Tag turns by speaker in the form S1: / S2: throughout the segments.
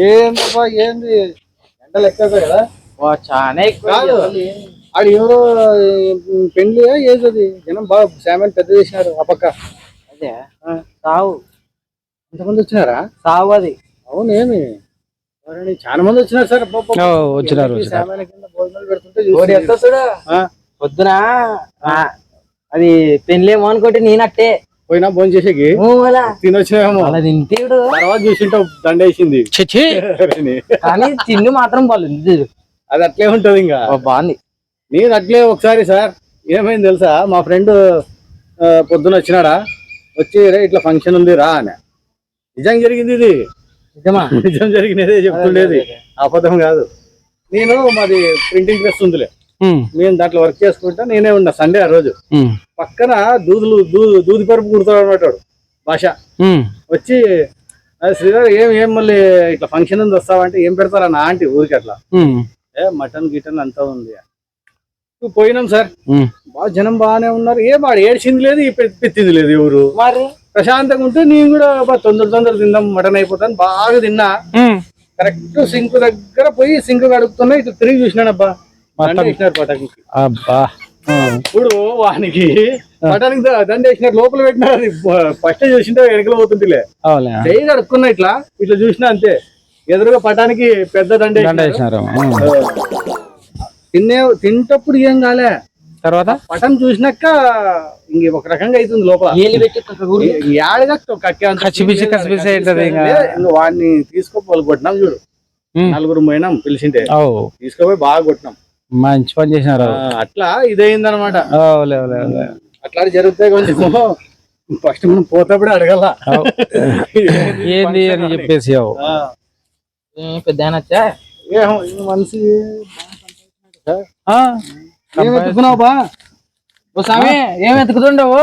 S1: ఏందబ్బా ఏంది? ఎండలు ఎక్కువ కదా.
S2: వా, చాలా ఎక్కువ.
S1: ఆడు ఎవరో ఏది అది. జనం బాగా శామన్ పెద్ద చేసినారు ఆ పక్క.
S2: అదే సావు.
S1: ఎంతమంది వచ్చినారా?
S2: సావు అది.
S1: అవును ఏమి? ఎవరండి? చాలా మంది వచ్చినారు సార్.
S3: వచ్చినారు,
S1: భోజనాలు పెడుతుంటే
S2: పొద్దున? ఆ, అది పెళ్ళేమో అనుకోటి నేనట్టే.
S1: పోయినా భోజనం చేసేకి
S2: ఊ, అలా.
S1: తర్వాత చూసింటావు దండేసింది
S3: చిచి
S2: కానీ తిండి మాత్రం బాగుంది
S1: అది అట్లే ఉంటది ఇంకా.
S2: బాగుంది.
S1: నేను అట్లే ఒకసారి సార్ ఏమైంది తెలుసా? మా ఫ్రెండ్ పొద్దున వచ్చినాడా? వచ్చి రే ఇట్లా ఫంక్షన్ ఉంది రా అని. నిజం జరిగింది ఇది.
S2: నిజమా?
S1: నిజం జరిగినదే చెప్తుండేది అబద్ధం కాదు. నేను మాది ప్రింటింగ్ ప్రెస్ ఉందిలే. నేను దాంట్లో వర్క్ చేసుకుంటా నేనే ఉన్నా సండే ఆ రోజు. పక్కన దూదులు దూ దూది పరుపు కుడతాడు అనమాట వాడు. భాష. వచ్చి "అరే శ్రీధర్ ఏం ఏం మళ్ళీ ఇట్లా ఫంక్షన్ ఉంది వస్తావంటే ఏం పెడతారా నా ఆంటీ ఊరికి అట్లా. ఏ మటన్ గిటన్ అంతా ఉంది. పోయినాం సార్. బాగా జనం బాగానే ఉన్నారు. ఏం వాడు ఏడ్చింది లేదు పెట్టింది లేదు ఎవరు
S2: మరి?
S1: ప్రశాంతంగా ఉంటే నేను కూడా బా తొందర తొందర తిందాం మటన్ అయిపోతాను బాగా తిన్నా. కరెక్ట్ సింక్ దగ్గర పోయి సింక్ కడుగుతున్నా ఇట్లా తిరిగి చూసినానబ్బా.
S3: మొత్తం. అబ్బా.
S1: ఇప్పుడు వానికి పటానికి దండ వేసినారు లోపల పెట్టినారు ఫస్ట్ చూసింటే వెనకలు పోతుందిలే.
S3: అవులే
S1: చేయి కడుక్కున్నా ఇట్లా ఇట్లా చూసినా అంతే. ఎదురుగా పటానికి పెద్ద దండ వేసినారు. తినే తింటప్పుడు ఏం కాలే.
S3: తర్వాత?
S1: పటం చూసినాక ఇంక ఒక రకంగా అవుతుంది లోపల.
S3: కచ్చిపిచ్చి కచ్చిపిచ్చి అవుతుంది
S1: వాడిని తీసుకోపోవాలి కొట్టినాం చూడు. నలుగురు పోయినాం పిలిచింటే.
S3: ఓ
S1: తీసుకుపోయి బాగా కొట్టినాం.
S3: మంచి పని చేసినారు.
S1: అట్లా ఇదైంది అనమాట అట్లా జరుగుతాయి కొంచెం. ఫస్ట్ మనం పోతప్పుడే అడగల.
S3: ఏంది అని చెప్పేసి
S2: పెద్ద
S1: మనిషి
S3: ఆ,
S1: ఏం ఎత్తుకున్నావు బా?
S2: ఓ స్వామి ఏం ఎత్తుకుతుండవు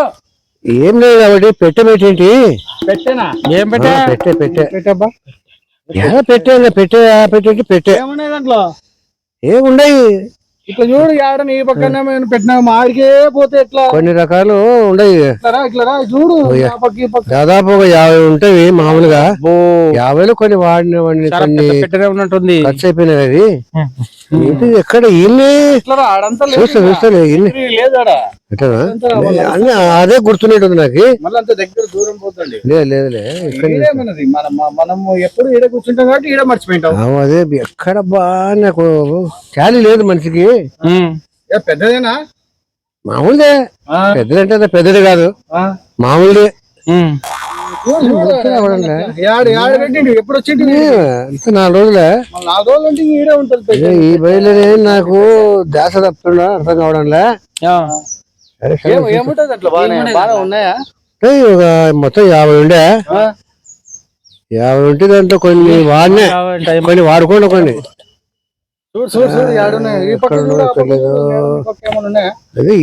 S4: ఏం లేదు కాబట్టి పెట్టె పెట్టేంటి?
S1: పెట్టేనా?
S3: ఏం పెట్టా?
S4: పెట్టే పెట్టే.
S1: పెట్టబ్బా.
S4: ఎలా పెట్టే పెట్టే పెట్టే.
S1: ఏమున్నాయి దాంట్లో?
S4: ఏముండయి?
S1: ఇట్లా చూడు యాడ నీ పక్కన పెట్టినా మాడికే పోతే ఎట్లా?
S4: కొన్ని రకాలు ఉండయి.
S1: ఇట్లా ఇట్లా చూడు
S4: దాదాపు ఒక యాభై ఉంటాయి మామూలుగా. యాభైలో కొన్ని వాడిన వాడిని
S3: చాలా
S4: కొన్ని
S3: పెట్టనే ఉన్నట్టుంది.
S4: ఖర్చు అయిపోయినాయి అది ఏంటి ఎక్కడ ఇల్లు?
S1: ఇట్లా.
S4: చూస్తా చూస్తాను ఇల్లు. అదే గుర్తున్నట్టుంది నాకు.
S1: మళ్ళీ అంత దగ్గర దూరం పోతండి
S4: లేదు లేదులే ఇక్కడ
S1: ఈడేమన్నది మనం మనం ఎప్పుడు ఈడ కూర్చుంటాం కాబట్టి ఈడ మర్చిపోయింటాం
S4: ఆ, అదే ఎక్కడ బా నాకు ఖాళీ లేదు మనిషికి.
S1: పెద్దదేనా?
S4: మామూలుదే. పెద్దదంటే పెద్దది కాదు. మామూలుదే.
S1: ఎప్పుడు
S4: నాలుగు రోజులే.
S1: మళ్ళీ నాలుగు రోజులు అంటే ఈడే ఉంటుంది పెద్ద.
S4: ఏ, ఈ బయలునే నాకు దాస తప్పుతున్నా అర్థం కావడంలే.
S1: ఏముంటది అట్లా బాగా ఉన్నాయా?
S4: మొత్తం యాభై ఉండే? యాభై ఉంటే దాంట్లో కొన్ని వాడినా. కొన్ని వాడుకోండి కొన్ని. అదే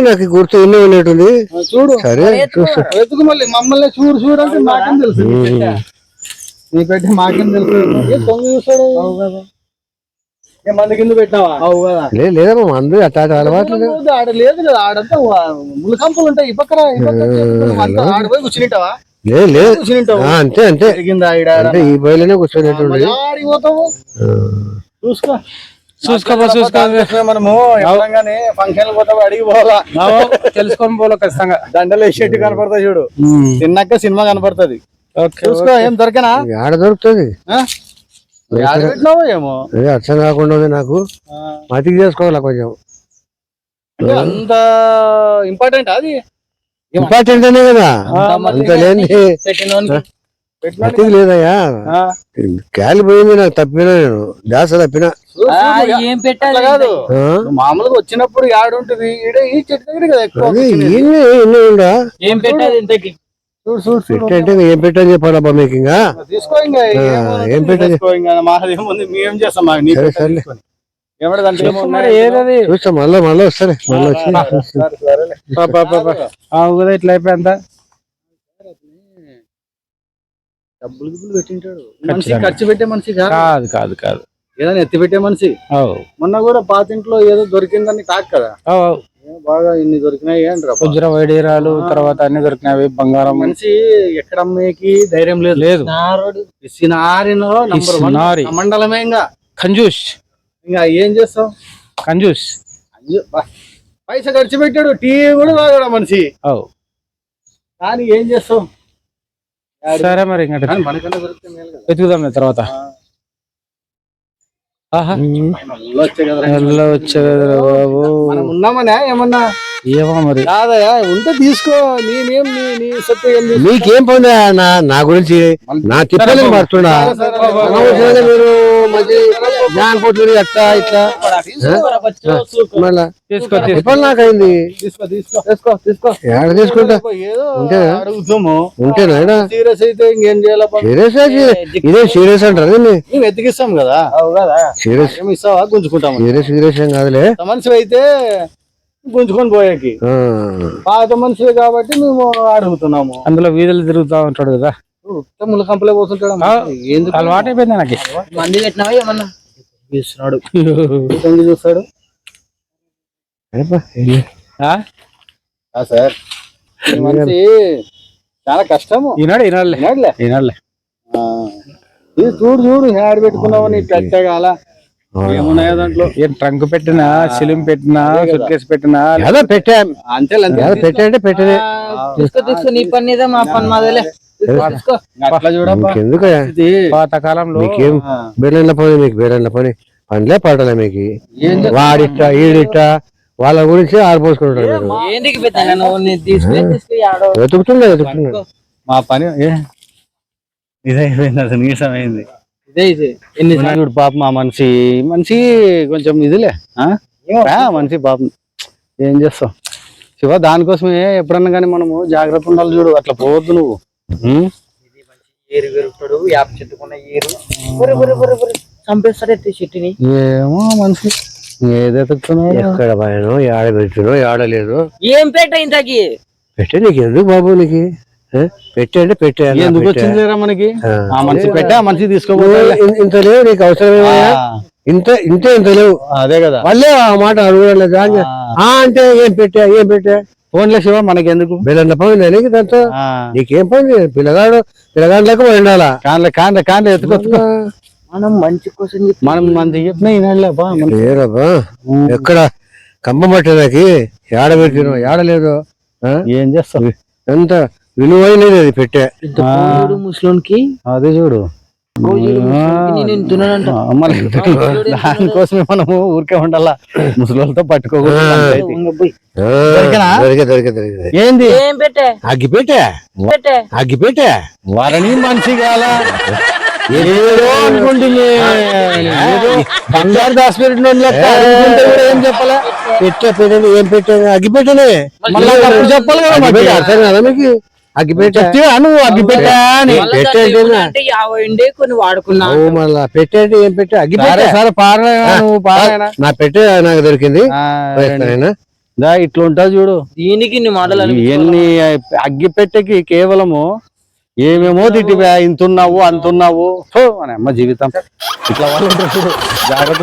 S4: నాకు గుర్తు ఇన్ని ఉన్నట్టుంది
S1: చూడు.
S4: సరే చూస్తా.
S1: మళ్ళీ మమ్మల్ని చూడు చూడు అంటే మాకేం తెలుసు. నీ పెట్టె. మాకేం తెలుసు. తొంగి చూస్తాడు? ఏ మంది కింద పెట్టినావా? అవు కదా.
S4: లే- లేదమ్మా మందు అట్లా అలవాట్లు లేవు.
S1: లేదు, ఆడ లేదు కదా ఆడంతా వా- ములకంపలు ఉంటాయి. ఈ పక్కన ఆడ పోయి కూర్చునింటావా?
S4: లేదు లేదు
S1: కూర్చునింటావు?
S4: ఆ, అంతే అంతే. ఈ బయలునే కూర్చోనేటువంటి
S1: మళ్ళీ ఆడికి పోతావు? చూసుకో.
S3: చూసుకోబో చూసుకో.
S1: మనము ఫంక్షన్ పోతావు అడిగి పోవాలా.
S3: తెలుసుకొని పోలో ఖచ్చితంగా.
S1: దండలు వేసేట్టు కనపడతాయి చూడు. తిన్నాక సినిమా కనపడుతుంది.
S3: ఓకే
S1: చూసుకో ఏం దొరికనా?
S4: ఆడ దొరుకుతుంది.
S1: ఏమో?
S4: అర్థం కాకుండా ఉంది నాకు. మతికి చేసుకోవాలా కొంచెం.
S1: అంటే అంత ఇంపార్టెంట్ అది?
S4: ఇంపార్టెంట్ అనే కదా. అంత లేని మతికి లేదయ్యా. గాలి పోయింది నాకు తప్పినా నేను. దాస తప్పినా.
S2: ఆ, ఏం పెట్టాలి
S1: కాదు. మామూలుగా వచ్చినప్పుడు యాడుంటది ఈడ ఈ చెట్టు దగ్గర కదా ఎక్కువ
S4: అదే
S1: కూర్చునేది.
S4: ఇన్ని ఇన్ని ఉండా
S2: ఏం పెట్టాలి ఇంతకి?
S1: చూడు చూడు చూడు.
S4: పెట్టంటే ఇంకా ఏం పెట్టని చెప్పాలబ్బా మీకు ఇంకా?
S1: తీసుకో ఇంకా. ఏముంది,
S4: ఏం పెట్టేది?
S1: చేస్తాం మాకు? నీ
S4: సరే, మళ్ళా మళ్ళా వస్తారే మళ్ళీ వచ్చి.
S3: ఇట్లా అయిపోయిందా?
S1: డబ్బులు గిబ్బులు పెట్టింటాడు. మనిషి ఖర్చు పెట్టే మనిషి కాదు.
S3: కాదు కాదు
S1: ఏదైనా ఎత్తి పెట్టే మనిషి. మొన్న కూడా పాతింట్లో ఏదో దొరికిందని టాక్ కదా. బాగా ఇన్ని దొరికినాయి?
S3: వజ్ర వైడీరాలు తర్వాత అన్ని దొరికినవి బంగారం.
S1: మనిషి ఎక్కడ అమ్మేకి ధైర్యం లేదు.
S3: లేదు.
S1: మండలమే ఇంకా.
S3: కంజూస్.
S1: ఇంకా ఏం చేస్తావు?
S3: కంజూస్.
S1: పైసా ఖర్చు పెట్టాడు. టీ కూడా తాగాడు మనిషి. కానీ ఏం చేస్తావు?
S3: సరే మరి ఇంకా
S1: కదా.
S3: వెతుకుదాం తర్వాత. ఆహా.
S1: వచ్చే
S3: వచ్చేది బాబు.
S1: మనం ఉన్నామనే ఏమన్నా?
S3: ఏమో మరి.
S1: కాదయా ఉంటే తీసుకో. నేనేం నీ నీ
S4: గురించి? నా పడుతున్నా అనవసరంగా మీరు మంచి పోట్లు అట్లా ఇట్లా మళ్ళా?
S3: తీసుకో తీసుకో.
S4: ఏడ తీసుకుంటా? ఉంటేనా?
S1: సీరియస్ అయితే ఇంకేం చేయాలి
S4: సీరియస్ ఇదే సీరియస్ అంటారు
S1: మేము ఎతికిస్తాం కదా.
S4: సీరియస్.
S1: ఏమి ఇస్తావా? గుంజుకుంటాము
S4: సీరియస్ సీరియస్ ఏం కాదులే.
S1: మనిషి అయితే గుంజుకొని పోయేకి.
S4: ఆ.
S1: పాత మనిషి కాబట్టి మేము అడుగుతున్నాము.
S3: అందులో వీధులు తిరుగుతా ఉంటాడు కదా.
S1: ముళ్ళ కంపలే పోతుంటాడు ఎందుకు?
S3: అలవాటు అయిపోయింది నాకు
S2: మంది పెట్టినావా ఏమన్నా?
S1: చూస్తున్నాడు. తొంగి చూస్తాడు. సార్. మనిషి చాలా కష్టము.
S3: ఈనాడు ఈనాడులే. ఈనాడులే.
S1: ఆ. ఇది చూడు చూడు హ్యాడ్ పెట్టుకున్నావని పెట్టగాల ఏమున్నాయో దాంట్లో?
S3: ఏం ట్రంక్ పెట్టినా సిలిం పెట్టినా సూట్ కేసు పెట్టినా
S4: ఏదో పెట్టా.
S1: అంతే అంతే
S4: ఏదో పెట్టా అంటే పెట్టదే
S2: తీసుకో తీసుకో నీ పని ఇదే మా పని మాదేలే తీసుకో
S1: అట్లా చూడబ్బా.
S4: ఎందుకయ్యా
S1: ఇది
S3: పాత కాలంలో
S4: మీకేం బేరన్న పని మీకు బేరన్న పని. పనిలే పాటలే మీకు. వాడిట్ట ఈడిట్ట వాళ్ళ గురించి ఆరిపోసుకుంటారు వెతుకుతుండే వెతుకుతుండే.
S1: మా పని ఏ? ఇదే అయిపోయింది అసలు నీసమైంది
S2: ఇదే ఇది. ఎన్ని
S1: చూడు పాప మా మనిషి మనిషి కొంచెం ఇదిలే మనిషి పాపం. ఏం చేస్తావు? శివ దానికోసమే ఎప్పుడన్నా కానీ మనము జాగ్రత్త ఉండాలి చూడు అట్లా పోవద్దు నువ్వు?
S2: ఏరు పెరుగుతాడు యాప చెట్టుకున్న ఏరు. చంపేస్తాడే చెట్టుని.
S1: ఏమో మనిషి. ఏది ఎతుకుతున్నావు
S4: ఎక్కడ పోయాను ఏడ పెట్టినో ఏడలేదు
S2: ఏం పెట్ట ఇంతకి?
S4: పెట్టే నీకు ఎందుకు బాబు నీకు? ఆ? పెట్టే అంటే పెట్టే అన్నా,
S1: ఎందుకు. వచ్చింది మనకి?
S4: ఆ.
S1: మనిషి పెట్టా మనిషి తీసుకోబోతా
S4: ఇంత లేవు నీకు అవసరమేమయ్యా ఇంత ఇంతే ఇంత లేవు.
S1: అదే కదా.
S4: మళ్ళీ ఆ మాట అడగలేదు ఆ. అంటే ఏం పెట్టా ఏం పెట్టా?
S1: ఫోన్లే శివ మనకి ఎందుకు
S4: బెల్లన్న పని నీకు దాంతో? నీకేం పని? పిల్లగాడు పిల్లగాడులకు ఉండాలా?
S1: కాన్లే కాన్లే కాన్లే ఎత్తుకో ఎత్తుకో.
S2: మనం మంచి కోసం
S1: మనం మంచి చెప్పినా ఈనాడులేపా
S4: లేరబ్బా ఎక్కడ కంబం పట్టేదాకి ఏడ పెట్టినో ఏడలేదు ఆ?
S1: ఏం చేస్తావు
S4: ఎంత? విలువైనది అది పెట్టే.
S2: ముసలోనికి
S1: అదే చూడు. దానికోసమే మనము ఊరికే ఉండాలా? ముసలితో పట్టుకోకూడదు ఏంది?
S2: ఏం పెట్టే?
S4: అగ్గి పెట్టే
S2: పెట్టే?
S4: అగ్గి పెట్టే
S1: వారని మనిషి కాల ఏదో అనుకుంటుంది బంగారు కూడా ఏం చెప్పాలా?
S4: పెట్టే. పెట్టే ఏం పెట్టే అగ్గి పెట్టనే
S1: మళ్ళా అప్పుడు చెప్పాలి కదా
S4: అర్థం కదా మీకు?
S1: అని.
S2: కొన్ని వాడుకున్నా.
S4: ఓ మళ్ళా పెట్టే అంటే ఏం పెట్టే?
S1: సరే పారాయణ
S4: నా పెట్టే నాకు దొరికింది.
S1: ఇట్లా ఉంటుంది చూడు.
S2: దీనికి?
S1: ఎన్ని అగ్గి పెట్టెకి కేవలము ఏమేమో తిట్టివా ఇంతున్నావు అంతున్నావు. మన అమ్మ జీవితం. ఇట్లా వాళ్ళు. జాగ్రత్త